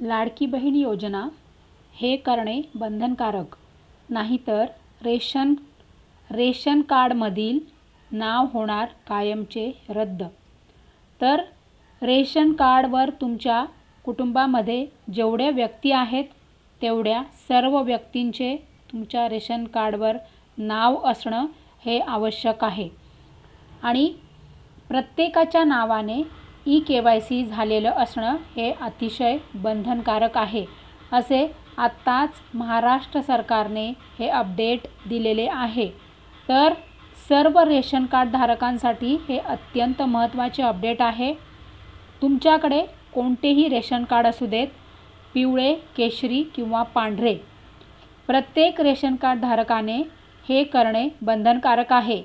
लाडकी बहीण योजना हे करणे बंधनकारक नाहीतर रेशन रेशन कार्डमधील नाव होणार कायमचे रद्द. तर रेशन कार्डवर तुमच्या कुटुंबामध्ये जेवढ्या व्यक्ती आहेत तेवढ्या सर्व व्यक्तींचे तुमच्या रेशन कार्डवर नाव असणं हे आवश्यक आहे. आणि प्रत्येकाच्या नावाने ई के वाय सी झालेलं असणं हे अतिशय बंधनकारक आहे. असे आत्ताच महाराष्ट्र सरकारने हे अपडेट दिलेले आहे. तर सर्व रेशन कार्ड धारकांसाठी हे अत्यंत महत्त्वाचे अपडेट आहे. तुमच्याकडे कोणतेही रेशन कार्ड असू देत पिवळे केशरी किंवा पांढरे प्रत्येक रेशन कार्ड धारकाने हे करणे बंधनकारक आहे.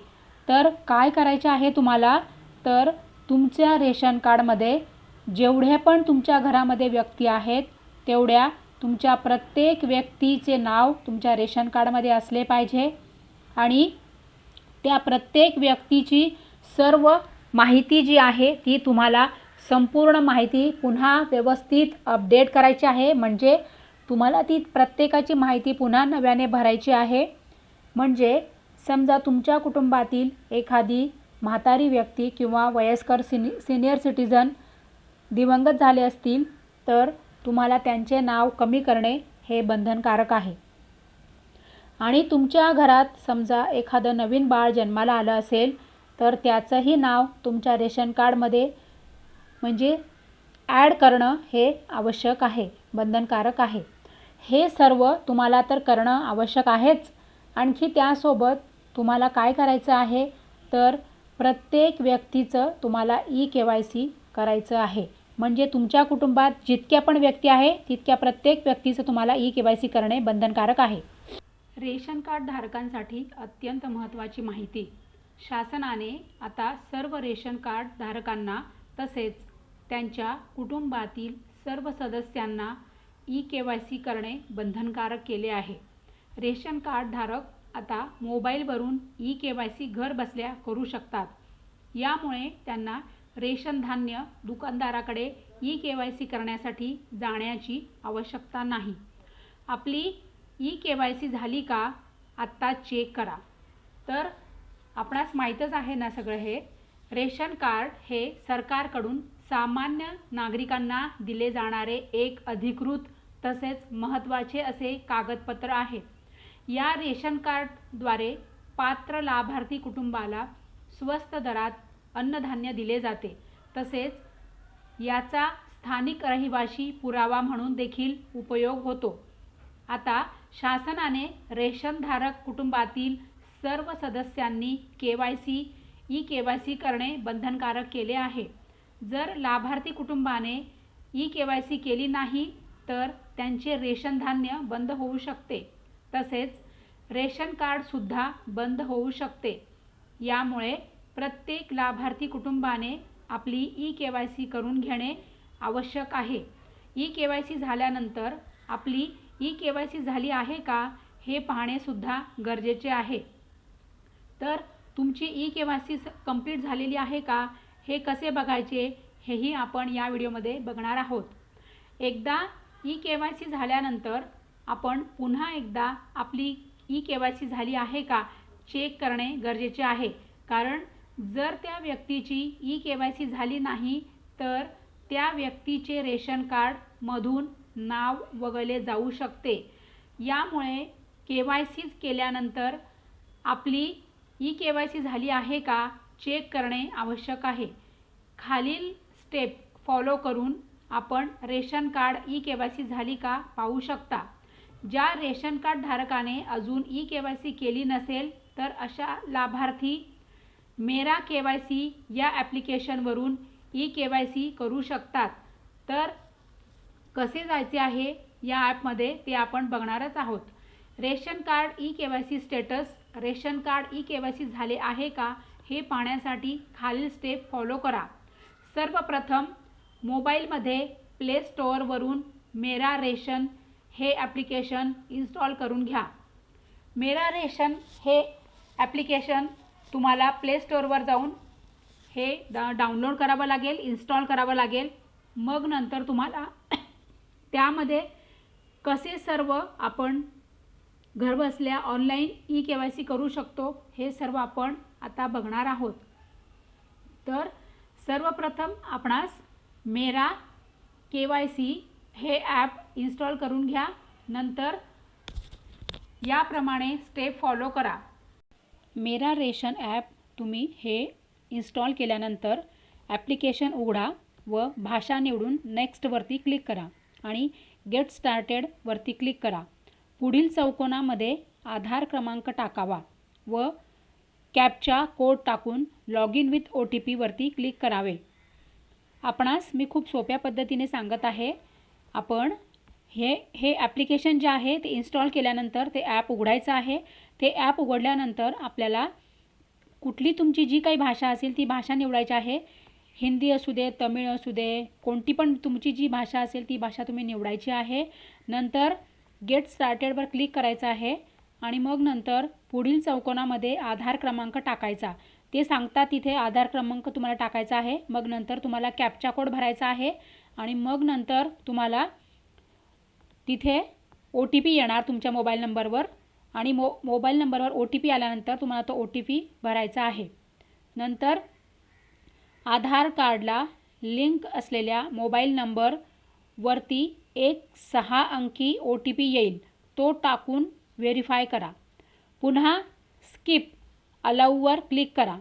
तर काय करायचे आहे तुम्हाला? तर तुमच्या रेशन कार्डमध्ये जेवढ्या पण तुमच्या घरामध्ये व्यक्ती आहेत तेवढ्या तुमच्या प्रत्येक व्यक्तीचे नाव तुमच्या रेशन कार्डमध्ये असले पाहिजे आणि त्या प्रत्येक व्यक्तीची सर्व माहिती जी आहे ती तुम्हाला संपूर्ण माहिती पुन्हा व्यवस्थित अपडेट करायची आहे. म्हणजे तुम्हाला ती प्रत्येकाची माहिती पुन्हा नव्याने भरायची आहे. म्हणजे समजा तुमच्या कुटुंबातील एखादी म्हातारी व्यक्ती किंवा वयस्कर सिनि सिनियर सिटीजन दिवंगत झाले असतील तर तुम्हाला त्यांचे नाव कमी करणे हे बंधनकारक आहे. आणि तुमच्या घरात समजा एखादं नवीन बाळ जन्माला आलं असेल तर त्याचंही नाव तुमच्या रेशन कार्डमध्ये म्हणजे ॲड करणं हे आवश्यक आहे बंधनकारक आहे. हे सर्व तुम्हाला तर करणं आवश्यक आहेच. आणखी त्यासोबत तुम्हाला काय करायचं आहे? तर प्रत्येक व्यक्तीचं तुम्हाला ई के वाय सी करायचं आहे. म्हणजे तुमच्या कुटुंबात जितक्या पण व्यक्ती आहे तितक्या प्रत्येक व्यक्तीचं तुम्हाला ई के वाय सी करणे बंधनकारक आहे. रेशन कार्ड धारकांसाठी अत्यंत महत्त्वाची माहिती. शासनाने आता सर्व रेशन कार्ड धारकांना तसेच त्यांच्या कुटुंबातील सर्व सदस्यांना ई के वाय सी करणे बंधनकारक केले आहे. रेशन कार्डधारक आता मोबाईलवरून ई के वाय सी घर बसल्या करू शकतात. यामुळे त्यांना रेशन धान्य दुकानदाराकडे ई के वाय सी करण्यासाठी जाण्याची आवश्यकता नाही. आपली ई के वाय सी झाली का आत्ता चेक करा. तर आपणास माहीतच आहे ना सगळं हे? रेशन कार्ड हे सरकारकडून सामान्य नागरिकांना दिले जाणारे एक अधिकृत तसेच महत्त्वाचे असे कागदपत्र आहे. या रेशन कार्डद्वारे पात्र लाभार्थी कुटुंबाला स्वस्त दरात अन्नधान्य दिले जाते. तसेच याचा स्थानिक रहिवाशी पुरावा म्हणून देखील उपयोग होतो. आता शासनाने रेशनधारक कुटुंबातील सर्व सदस्यांनी K Y C E K Y C करणे बंधनकारक केले आहे. जर लाभार्थी कुटुंबाने ई के वाय सी केली नाही तर त्यांचे रेशन धान्य बंद होऊ शकते. तसेच रेशन कार्डसुद्धा बंद होऊ शकते. यामुळे प्रत्येक लाभार्थी कुटुंबाने आपली ई के वाय सी करून घेणे आवश्यक आहे. ई के वाय सी झाल्यानंतर आपली ई के वाय सी झाली आहे का हे पाहणेसुद्धा गरजेचे आहे. तर तुमची E K Y C complete झालेली आहे का हे कसे बघायचे हेही आपण या व्हिडिओमध्ये बघणार आहोत. एकदा ई के वाय सी झाल्यानंतर आपण पुन्हा एकदा आपली ई के वाय सी झाली आहे का चेक करणे गरजेचे आहे. कारण जर त्या व्यक्तीची ई के वाय सी झाली नाही तर त्या व्यक्तीचे रेशन कार्डमधून नाव वगळले जाऊ शकते. यामुळे के वाय सीज केल्यानंतर आपली ई के वाय सी झाली आहे का चेक करणे आवश्यक आहे. खालील स्टेप फॉलो करून आपण ration card E K Y C झाली का पाहू शकता. ज्या रेशन कार्ड धारकाने अजून ई के वाय सी केली नसेल तर अशा लाभार्थी मेरा के वाय सी या ॲप्लिकेशनवरून ई के वाय सी करू शकतात. तर कसे जायचे आहे या ॲपमध्ये ते आपण बघणारच आहोत. Ration card E K Y C status ration card E K Y C झाले आहे का हे पाहण्यासाठी खालील स्टेप फॉलो करा. सर्वप्रथम मोबाईलमध्ये प्ले स्टोअरवरून मेरा रेशन हे ॲप्लिकेशन इन्स्टॉल करून घ्या. मेरा रेशन हे ॲप्लिकेशन तुम्हाला प्ले स्टोअरवर जाऊन हे डा डाउनलोड करावं लागेल इन्स्टॉल करावं लागेल. मग नंतर तुम्हाला त्यामध्ये कसे सर्व आपण घरबसल्या online E K Y C करू शकतो हे सर्व आपण आता बघणार आहोत. तर सर्वप्रथम आपणास मेरा के वाय सी हे ॲप इन्स्टॉल करून घ्या. नंतर याप्रमाणे स्टेप फॉलो करा. मेरा रेशन ॲप तुम्ही हे इन्स्टॉल केल्यानंतर ॲप्लिकेशन उघडा व भाषा निवडून नेक्स्टवरती क्लिक करा आणि गेट स्टार्टेडवरती क्लिक करा. पुढील चौकोनामध्ये आधार क्रमांक टाकावा व कॅपचा कोड टाकून log in with O T पीवरती click करावे. आपणास मी खूप सोप्या पद्धतीने सांगत आहे. आपण हे हे ॲप्लिकेशन जे आहे ते इन्स्टॉल केल्यानंतर ते ॲप उघडायचं आहे. ते ॲप उघडल्यानंतर आपल्याला कुठली तुमची जी काही भाषा असेल ती भाषा निवडायची आहे. हिंदी असू दे तमिळ असू दे कोणती पण तुमची जी भाषा असेल ती भाषा तुम्ही निवडायची आहे. नंतर गेट स्टार्टेडवर क्लिक करायचं आहे आणि मग नंतर पुढील चौकोनामध्ये आधार क्रमांक टाकायचा. ते सांगतात तिथे आधार क्रमांक तुम्हाला टाकायचा आहे. मग नंतर तुम्हाला कॅपचा कोड भरायचा आहे. आणि मग नंतर तुम्हाला तिथे ओ टी पी येणार तुमच्या मोबाईल नंबरवर. आणि मो मोबाईल नंबरवर ओ टी पी आल्यानंतर तुम्हाला तो ओ टी पी भरायचा आहे. नंतर आधार कार्डला लिंक असलेल्या मोबाईल नंबरवरती एक सहा अंकी ओ टी पी येईल. तो टाकून व्हेरीफाय करा. पुन्हा स्किप अलाऊवर क्लिक करा.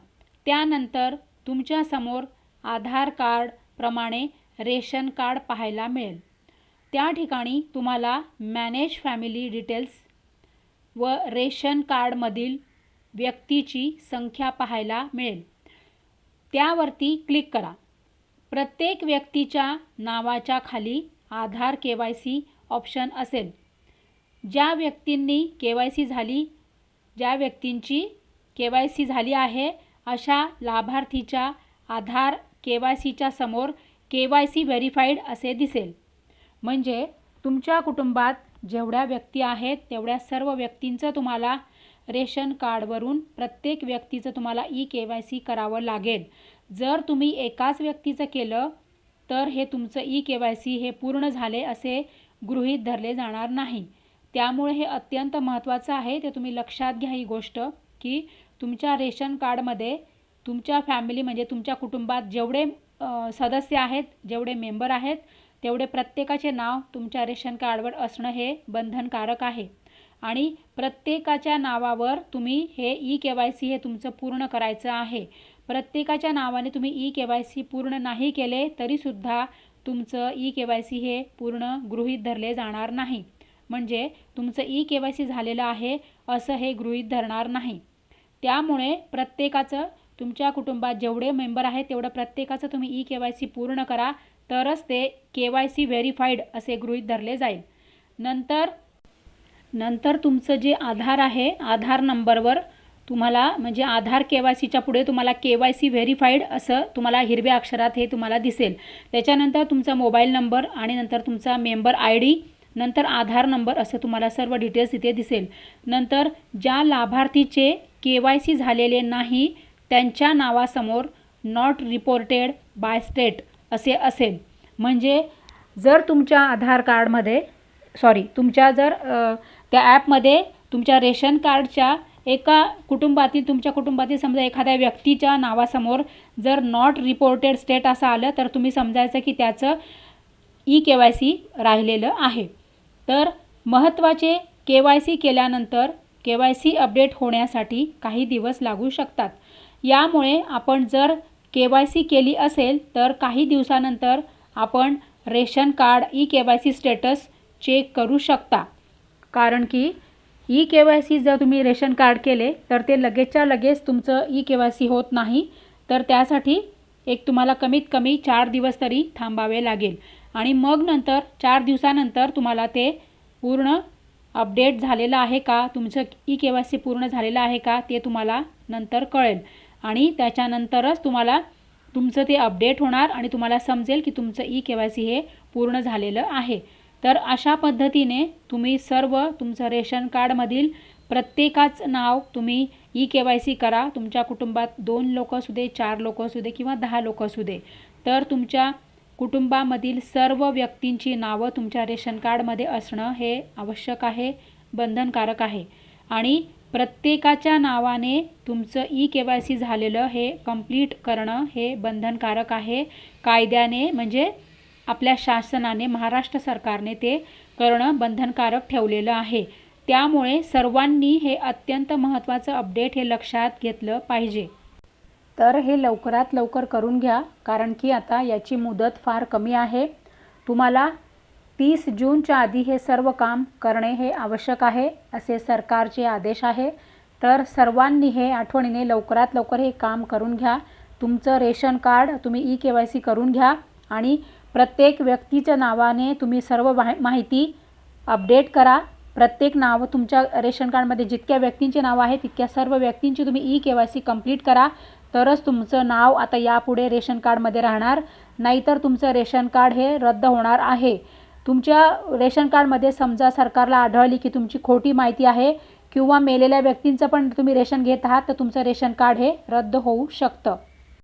त्यानंतर तुमच्यासमोर आधार कार्डप्रमाणे रेशन कार्ड पाहायला मिळेल. त्या ठिकाणी तुम्हाला मॅनेज फॅमिली डिटेल्स व रेशन कार्डमधील व्यक्तीची संख्या पाहायला मिळेल. त्यावरती क्लिक करा. प्रत्येक व्यक्तीच्या नावाच्या खाली Aadhaar K Y C option असेल. ज्या व्यक्तींनी के वाय सी झाली ज्या व्यक्तींची के वाय सी झाली आहे अशा लाभार्थीच्या आधार के वाय सीच्या समोर के वाय सी व्हेरीफाईड असे दिसेल. म्हणजे तुमच्या कुटुंबात जेवढ्या व्यक्ती आहेत तेवढ्या सर्व व्यक्तींचं तुम्हाला रेशन कार्डवरून प्रत्येक व्यक्तीचं तुम्हाला ई के वाय सी करावं लागेल. जर तुम्ही एकाच व्यक्तीचं केलं तर हे तुमचं ई के वाय सी हे पूर्ण झाले असे गृहीत धरले जाणार नाही. त्यामुळे हे अत्यंत महत्त्वाचं आहे. ते तुम्ही लक्षात घ्या ही गोष्ट की तुमच्या रेशन कार्डमध्ये तुमच्या फॅमिली म्हणजे तुमच्या कुटुंबात जेवढे सदस्य आहेत जेवढे मेंबर आहेत तेवढे प्रत्येकाचे नाव तुमच्या रेशन कार्डवर असणं हे बंधनकारक आहे. आणि प्रत्येकाच्या नावावर तुम्ही हे ई के वाय सी हे तुमचं पूर्ण करायचं आहे. प्रत्येकाच्या नावाने तुम्ही ई के वाय सी पूर्ण नाही केले तरीसुद्धा तुमचं ई के वाय सी हे पूर्ण गृहीत धरले जाणार नाही. म्हणजे तुमचं ई के वाय सी झालेलं आहे असं हे गृहीत धरणार नाही. त्यामुळे प्रत्येकाचं तुमच्या कुटुंबात जेवढे मेंबर आहेत तेवढं प्रत्येकाचं तुम्ही ई के वाय सी पूर्ण करा तरच ते के वाय सी व्हेरीफाईड असे गृहीत धरले जाईल. नंतर नंतर तुमचं जे आधार आहे आधार नंबरवर तुम्हाला म्हणजे आधार के वाय सीच्या पुढे तुम्हाला के वाय सी व्हेरीफाईड असं तुम्हाला हिरव्या अक्षरात हे तुम्हाला दिसेल. त्याच्यानंतर तुमचा मोबाईल नंबर आणि नंतर तुमचा मेंबर आय डी नंतर आधार नंबर असं तुम्हाला सर्व डिटेल्स इथे दिसेल. नंतर ज्या लाभार्थीचे के वाय सी झालेले नाही त्यांच्या नावासमोर नॉट रिपोर्टेड बाय स्टेट असे असेल. म्हणजे जर तुमच्या आधार कार्डमध्ये सॉरी तुमच्या जर त्या ॲपमध्ये तुमच्या रेशन कार्डच्या एका कुटुंबातील तुमच्या कुटुंबातील समजा एखाद्या व्यक्तीच्या नावासमोर जर नॉट रिपोर्टेड स्टेट असं आलं तर तुम्ही समजायचं की त्याचं ई के वाय सी राहिलेलं आहे. तर महत्त्वाचे के वाय सी केल्यानंतर के वाय सी अपडेट होण्यासाठी काही दिवस लागू शकतात. यामुळे आपण जर के वाय सी केली असेल तर काही दिवसानंतर आपण ration card E K Y C status check करू शकता. कारण की ई के वाय सी जर तुम्ही रेशन कार्ड केले तर ते लगेचच्या लगेच तुमचं ई के वाय सी होत नाही. तर त्यासाठी एक तुम्हाला कमीत कमी चार दिवस तरी थांबावे लागेल. आणि मग नंतर चार दिवसानंतर तुम्हाला ते पूर्ण अपडेट झालेलं आहे का? तुमचं ई के वाय सी पूर्ण झालेलं आहे का? ते तुम्हाला नंतर कळेल. आणि त्याच्यानंतरच तुम्हाला तुमचं ते अपडेट होणार आणि तुम्हाला समजेल की तुमचं ई के वाय सी हे पूर्ण झालेलं आहे. तर अशा पद्धतीने तुम्ही सर्व तुमचं रेशन कार्डमधील प्रत्येकाचं नाव तुम्ही ई के वाय सी करा. तुमच्या कुटुंबात दोन लोक असू दे चार लोक असू दे किंवा दहा लोक असू दे तर तुमच्या कुटुंबामधील सर्व व्यक्तींची नावं तुमच्या रेशन कार्डमध्ये असणं हे आवश्यक आहे बंधनकारक आहे. आणि प्रत्येकाच्या नावाने तुमचं ई के वाय सी झालेलं हे कंप्लीट करणं हे बंधनकारक आहे. कायद्याने म्हणजे आपल्या शासनाने महाराष्ट्र सरकारने ते करणं बंधनकारक ठेवलेलं आहे. त्यामुळे सर्वांनी हे अत्यंत महत्त्वाचं अपडेट हे लक्षात घेतलं पाहिजे. तर हे लवकरात लवकर करून घ्या कारण की आता याची मुदत फार कमी आहे. तुम्हाला तीस जूनच्या आधी हे सर्व काम करणे हे आवश्यक आहे असे सरकारचे आदेश आहे. तर सर्वांनी हे आठवणीने लवकरात लवकर हे काम करून घ्या. तुमचं रेशन कार्ड तुम्ही ई के वाय सी करून घ्या आणि प्रत्येक व्यक्तीच्या नावाने तुम्ही सर्व माहिती अपडेट करा. प्रत्येक नाव तुमच्या रेशन कार्डमध्ये जितक्या व्यक्तींची नावं आहेत तितक्या सर्व व्यक्तींची तुम्ही E K Y C complete करा. तरच तुमचं नाव आता यापुढे रेशन कार्डमध्ये राहणार. नाहीतर तुमचं रेशन कार्ड हे रद्द होणार आहे. तुमच्या रेशन कार्डमध्ये समजा सरकारला आढळली की तुमची खोटी माहिती आहे किंवा मेलेल्या व्यक्तींचं पण तुम्ही रेशन घेत आहात तर तुमचं रेशन कार्ड हे रद्द होऊ शकतं.